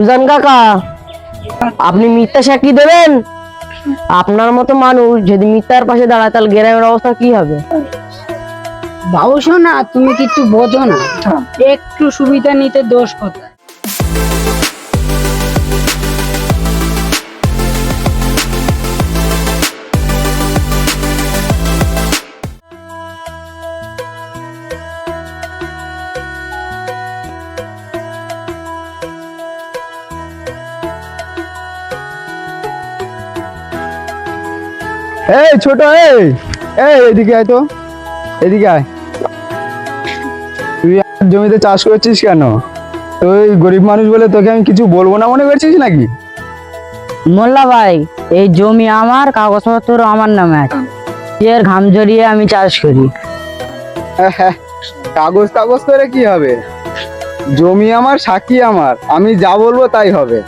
Suzanne কাকা, আপনি মিথ্যা সাক্ষী দেবেন? আপনার মতো মানুষ যদি মিথ্যার পাশে দাঁড়ায়, তাহলে গ্রামের অবস্থা কি হবে? বাবুসো না, তুমি কিছু বোঝো না। একটু সুবিধা নিতে দোষ কোথায়? এই ছোট এই এই এদিকে আয় তো এদিকে আয়। তুই জমিতে চাষ করছিস কেন? তুই গরিব মানুষ বলে তোকে আমি কিছু বলব না মনে করছিস নাকি? মোল্লা ভাই এই জমি আমার কাগজপত্র আমার নামে আছে। এর ঘাম জড়িয়ে আমি চাষ করি। কাগজ কাগজ করে কি হবে? জমি আমার সাক্ষী আমার আমি যা বলব তাই হবে।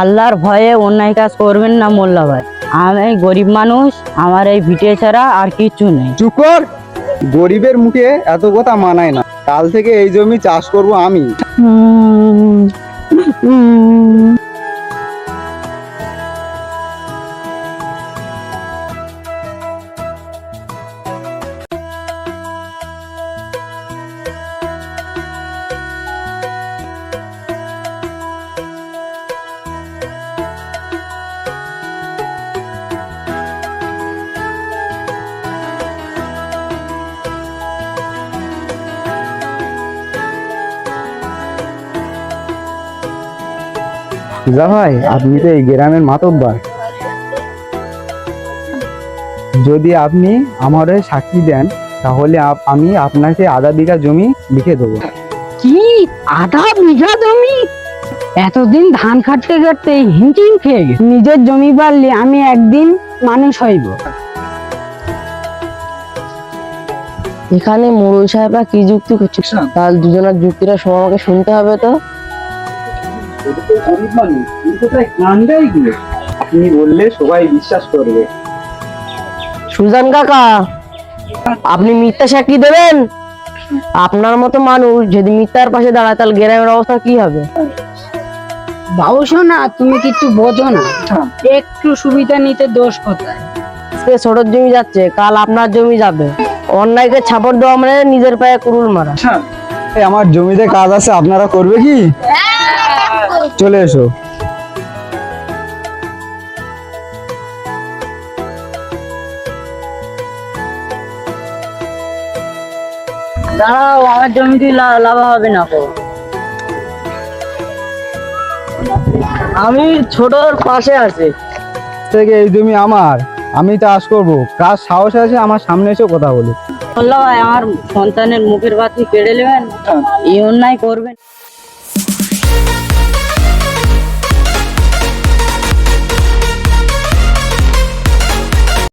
আল্লাহর ভয়ে অন্যায় কাজ করবেন না মোল্লা ভাই। আমি গরিব মানুষ আমার এই ভিটে ছাড়া আর কিচ্ছু নেই। চুপ কর। গরিবের মুখে এত কথা মানায় না। কাল থেকে এই জমি চাষ করব আমি। যা ভাই আপনি তো এই গ্রামের মাতব্বার। যদি আপনি আমার সাক্ষী দেন তাহলে আমি আপনাকে আধা বিঘা জমি লিখে দেবো। কি? আধা বিঘা জমি? এতদিন ধান কাটতে কাটতে হিমচিম খেয়ে গেছে। নিজের জমি পারলে আমি একদিন মানুষ হইব। এখানে মুরুল সাহেবরা কি যুক্তি করছে? তাহলে দুজনের যুক্তিটা সব আমাকে শুনতে হবে তো? আপনি বললে সবাই বিশ্বাস করবে। সুজান কাকা আপনি মিথ্যা সাক্ষী দেবেন? আপনার মতো মানুষ যদি মিথ্যার পাশে দাঁড়ায় তাহলে গ্রামের অবস্থা কি হবে? বাবুসো না তুমি কিছু বোঝো না। একটু সুবিধা নিতে দোষ কোথায়? আজকে ছোটর জমি যাচ্ছে কাল আপনার জমি যাবে। অন্যায়কে ছাপড় দেওয়া মানে নিজের পায়ে কুরুল মারা। আমার জমিতে কাজ আছে আপনারা করবে কি? চলে এসো। দাঁড়াও আমার জমিতে লাভা হবে না কো আমি ছোটর পাশে আছি। থেকে এই জমি আমার আমি চাষ করব। কাজ সাহস আছে আমার সামনে এসে কথা বলি বলল ভাই আমার সন্তানের মুখের বাতি কেড়ে নেবেন এই অন্যায় করবেন।